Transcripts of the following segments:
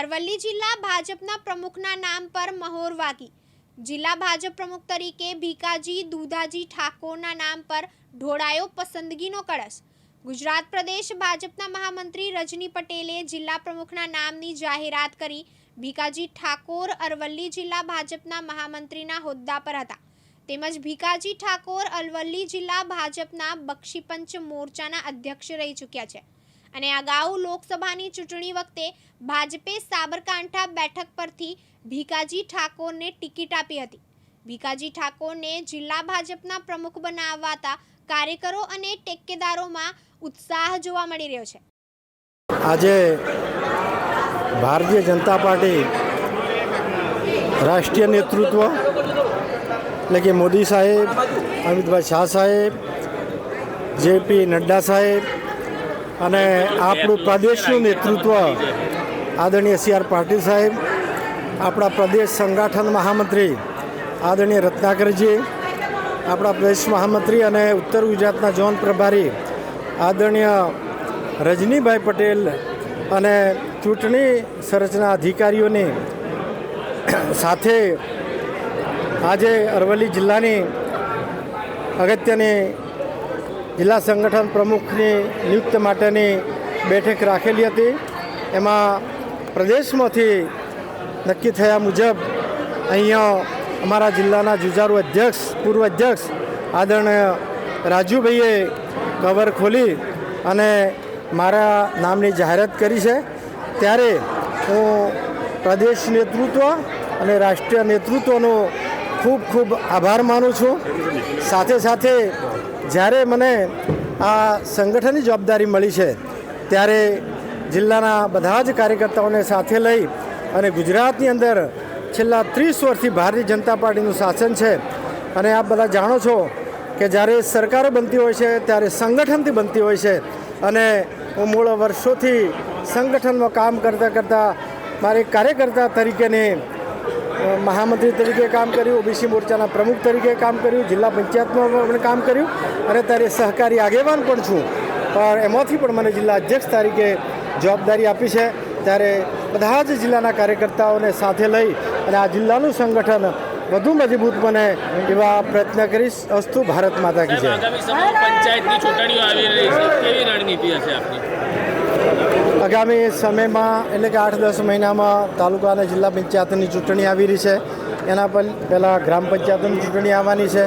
અરવલ્લી જિલ્લા ભાજપના પ્રમુખના નામ પર મહોર વાગી. જિલ્લા ભાજપ પ્રમુખ તરીકે ભીકાજી દુધાજી ઠાકોરના નામ પર ઢોળાયો પસંદગીનો કળશ. ગુજરાત પ્રદેશ ભાજપના મહામંત્રી રજની પટેલે જિલ્લા પ્રમુખના નામની જાહેરાત કરી ભીકાજી ઠાકોર અરવલ્લી જિલ્લા ભાજપના મહામંત્રીના હોદ્દા પર હતા. તેમજ ભીકાજી ઠાકોર અરવલ્લી જિલ્લા ભાજપના બક્ષીપંચ મોરચાના અધ્યક્ષ રહી ચૂક્યા છે. અને અગાઉ લોકસભાની ચૂંટણી વખતે ભાજપે સાબરકાંઠા બેઠક પરથી ભીકાજી ઠાકોરને ટિકિટ આપી હતી. ભીકાજી ઠાકોરને જિલ્લા ભાજપના પ્રમુખ બનાવાતા કાર્યકરો અને ટેકેદારોમાં ઉત્સાહ જોવા મળી રહ્યો છે. આજે ભારતીય જનતા પાર્ટી રાષ્ટ્રીય નેતૃત્વ, એટલે કે મોદી સાહેબ, અમિતભાઈ શાહ સાહેબ, જેપી નડ્ડા સાહેબ અને આપણું પ્રદેશનું નેતૃત્વ આદરણીય સી આર પાટીલ સાહેબ, આપણા પ્રદેશ સંગઠન મહામંત્રી આદરણીય રત્નાકરજી, આપણા પ્રદેશ મહામંત્રી અને ઉત્તર ગુજરાતના ઝોન પ્રભારી આદરણીય રજનીભાઈ પટેલ અને ચૂંટણી સંરચના અધિકારીઓની સાથે આજે અરવલ્લી જિલ્લાની અગત્યની જિલ્લા સંગઠન પ્રમુખની નિયુક્ત માટેની બેઠક રાખેલી હતી. એમાં પ્રદેશમાંથી નક્કી થયા મુજબ અહીંયા અમારા જિલ્લાના જુજારુ અધ્યક્ષ, પૂર્વ અધ્યક્ષ આદરણીય રાજુભાઈએ કવર ખોલી અને મારા નામની જાહેરાત કરી છે. ત્યારે હું પ્રદેશ નેતૃત્વ અને રાષ્ટ્રીય નેતૃત્વનો ખૂબ ખૂબ આભાર માનું છું. સાથે સાથે જ્યારે મને આ સંગઠનની જવાબદારી મળી છે, ત્યારે જિલ્લાના બધા જ કાર્યકર્તાઓને સાથે લઈ અને ગુજરાતની અંદર છેલ્લા ત્રીસ વર્ષથી ભારતીય જનતા પાર્ટીનું શાસન છે. અને આપ બધા જાણો છો કે જ્યારે સરકારો બનતી હોય છે, ત્યારે સંગઠનથી બનતી હોય છે. અને હું મૂળ વર્ષોથી સંગઠનમાં કામ કરતાં કરતાં મારી કાર્યકર્તા તરીકેની મહામંત્રી તરીકે કામ કર્યું, ઓબીસી મોરચાના પ્રમુખ તરીકે કામ કર્યું, જિલ્લા પંચાયતમાં પણ કામ કર્યું અને ત્યારે સહકારી આગેવાન પણ છું. પણ એમાંથી પણ મને જિલ્લા અધ્યક્ષ તરીકે જવાબદારી આપી છે. ત્યારે બધા જ જિલ્લાના કાર્યકર્તાઓને સાથે લઈ અને આ જિલ્લાનું સંગઠન વધુ મજબૂત બને એવા પ્રયત્ન કરીશ. અસ્તુ ભારત માતા કી જય. પંચાયતની ચૂંટણીઓ આવી રહી છે. કેવી રણનીતિ હશે આપની? આગામી સમયમાં એટલે કે આઠ દસ મહિનામાં તાલુકા અને જિલ્લા પંચાયતની ચૂંટણી આવી રહી છે. એના પર પહેલાં ગ્રામ પંચાયતની ચૂંટણી આવવાની છે.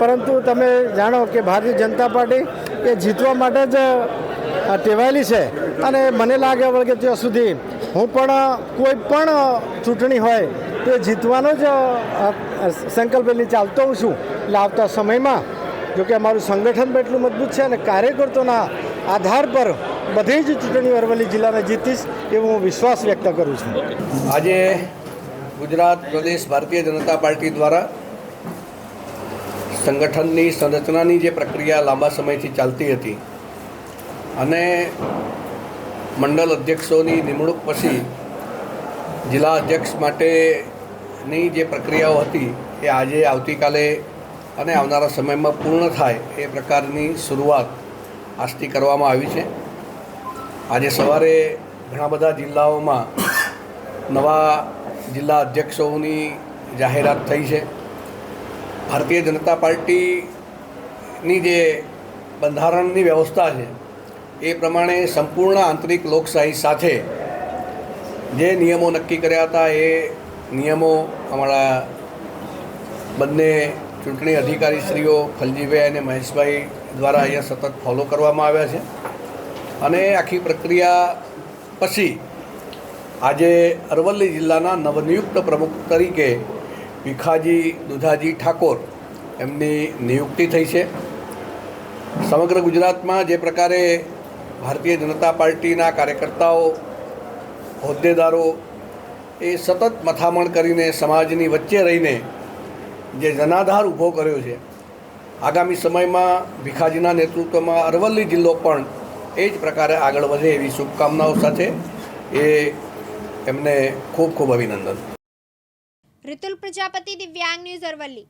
પરંતુ તમે જાણો કે ભારતીય જનતા પાર્ટી એ જીતવા માટે જ ટેવાયેલી છે. અને મને લાગે વળગે ત્યાં સુધી હું પણ કોઈ પણ ચૂંટણી હોય તે જીતવાનો જ સંકલ્પ લઈને ચાલતો હોઉં છું. એટલે આવતા સમયમાં, જોકે અમારું સંગઠન પણ એટલું મજબૂત છે અને કાર્યકર્તાઓના આધાર પર બધી જ ચૂંટણીઓ અરવલ્લી જિલ્લાને જીતીશ એવો હું વિશ્વાસ વ્યક્ત કરું છું. આજે ગુજરાત પ્રદેશ ભારતીય જનતા પાર્ટી દ્વારા સંગઠનની સંરચનાની જે પ્રક્રિયા લાંબા સમયથી ચાલતી હતી અને મંડળ અધ્યક્ષોની નિમણૂક પછી જિલ્લા અધ્યક્ષ માટેની જે પ્રક્રિયાઓ હતી એ આજે આવતીકાલે અને આવનારા સમયમાં પૂર્ણ થાય એ પ્રકારની શરૂઆત આજથી કરવામાં આવી છે. આજે સવારે ઘણા બધા જિલ્લાઓમાં નવા જિલ્લા અધ્યક્ષોની જાહેરાત થઈ છે. ભારતીય જનતા પાર્ટીની જે બંધારણની વ્યવસ્થા છે, એ પ્રમાણે સંપૂર્ણ આંતરિક લોકશાહી સાથે જે નિયમો નક્કી કર્યા હતા, એ નિયમો અમારા બંને ચૂંટણી અધિકારીશ્રીઓ ફલજીભાઈ અને મહેશભાઈ દ્વારા અહીંયા સતત ફોલો કરવામાં આવ્યા છે. અને આખી પ્રક્રિયા પછી આજે અરવલ્લી જિલ્લાના નવનિયુક્ત પ્રમુખ તરીકે ભીખાજી દુધાજી ઠાકોર એમની નિયુક્તિ થઈ છે. સમગ્ર ગુજરાતમાં જે પ્રકારે ભારતીય જનતા પાર્ટીના કાર્યકર્તાઓ, હોદ્દેદારો એ સતત મથામણ કરીને સમાજની વચ્ચે રહીને જે જનાધાર ઊભો કર્યો છે, આગામી સમયમાં ભીખાજીના નેતૃત્વમાં અરવલ્લી જિલ્લો પણ એ જ પ્રકારે આગળ વધે એવી શુભકામનાઓ સાથે એ એમને ખૂબ ખૂબ અભિનંદન. ઋતુલ પ્રજાપતિ દિવ્યાંગ ન્યૂઝ અરવલ્લી.